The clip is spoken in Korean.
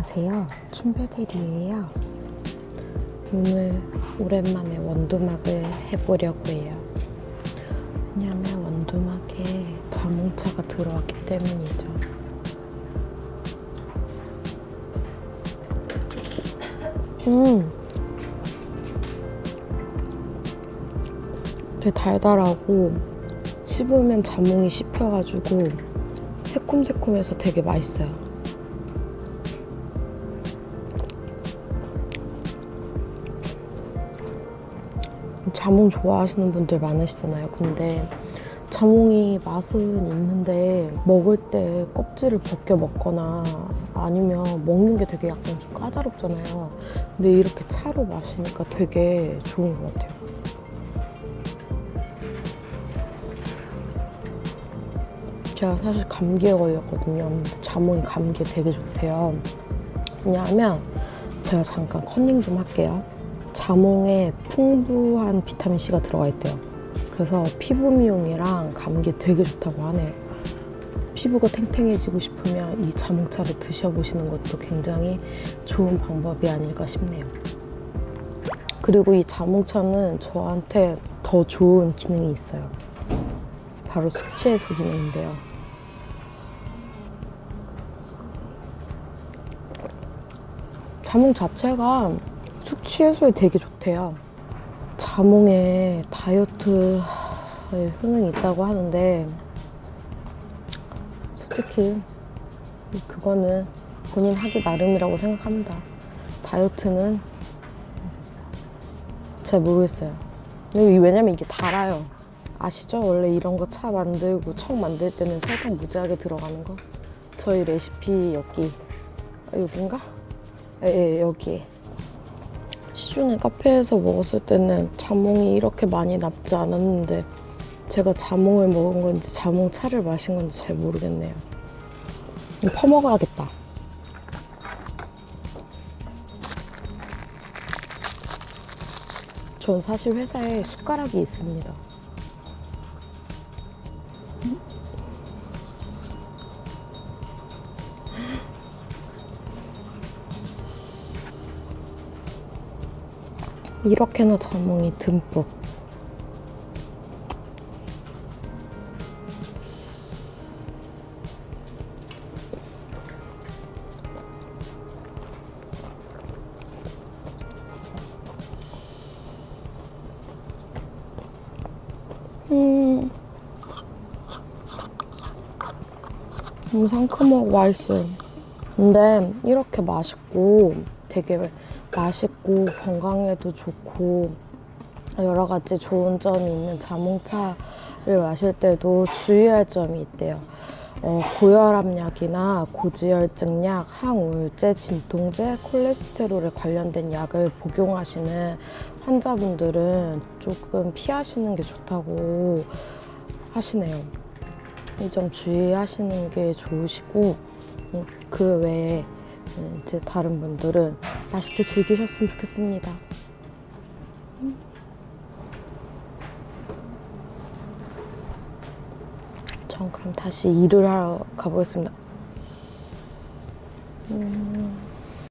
안녕하세요. 춘배대리예요. 오늘 오랜만에 원두막을 해보려고 해요. 왜냐면 원두막에 자몽차가 들어왔기 때문이죠. 음. 되게 달달하고 씹으면 자몽이 씹혀가지고 새콤새콤해서 되게 맛있어요. 자몽 좋아하시는 분들 많으시잖아요. 근데 자몽이 맛은 있는데 먹을 때 껍질을 벗겨 먹거나 아니면 먹는 게 되게 약간 좀 까다롭잖아요. 근데 이렇게 차로 마시니까 되게 좋은 것 같아요. 제가 사실 감기에 걸렸거든요. 근데 자몽이 감기에 되게 좋대요. 왜냐하면 제가 잠깐 컨닝 좀 할게요. 자몽에 풍부한 비타민C가 들어가 있대요. 그래서 피부 미용이랑 감기에 되게 좋다고 하네요. 피부가 탱탱해지고 싶으면 이 자몽차를 드셔보시는 것도 굉장히 좋은 방법이 아닐까 싶네요. 그리고 이 자몽차는 저한테 더 좋은 기능이 있어요. 바로 숙취 해소 기능인데요. 자몽 자체가 숙취 해소에 되게 좋대요. 자몽에 다이어트 효능이 있다고 하는데 솔직히 그거는 본인 하기 나름이라고 생각합니다. 다이어트는 잘 모르겠어요. 왜냐면 이게 달아요. 아시죠? 원래 이런 거 차 만들고 청 만들 때는 설탕 무지하게 들어가는 거. 저희 레시피 여기 아, 여긴가? 예, 예 여기. 시중에 카페에서 먹었을 때는 자몽이 이렇게 많이 남지 않았는데 제가 자몽을 먹은 건지 자몽 차를 마신 건지 잘 모르겠네요. 퍼먹어야겠다. 전 사실 회사에 숟가락이 있습니다. 이렇게나 자몽이 듬뿍. 음. 너무 상큼하고 맛있어요. 근데 이렇게 맛있고 되게 맛있고 건강에도 좋고 여러 가지 좋은 점이 있는 자몽차를 마실 때도 주의할 점이 있대요. 어, 고혈압약이나 고지혈증약, 항우울제, 진통제, 콜레스테롤에 관련된 약을 복용하시는 환자분들은 조금 피하시는 게 좋다고 하시네요. 이 점 주의하시는 게 좋으시고 음, 그 외에 음, 이제 다른 분들은 맛있게 즐기셨으면 좋겠습니다. 음. 전 그럼 다시 일을 하러 가보겠습니다. 음.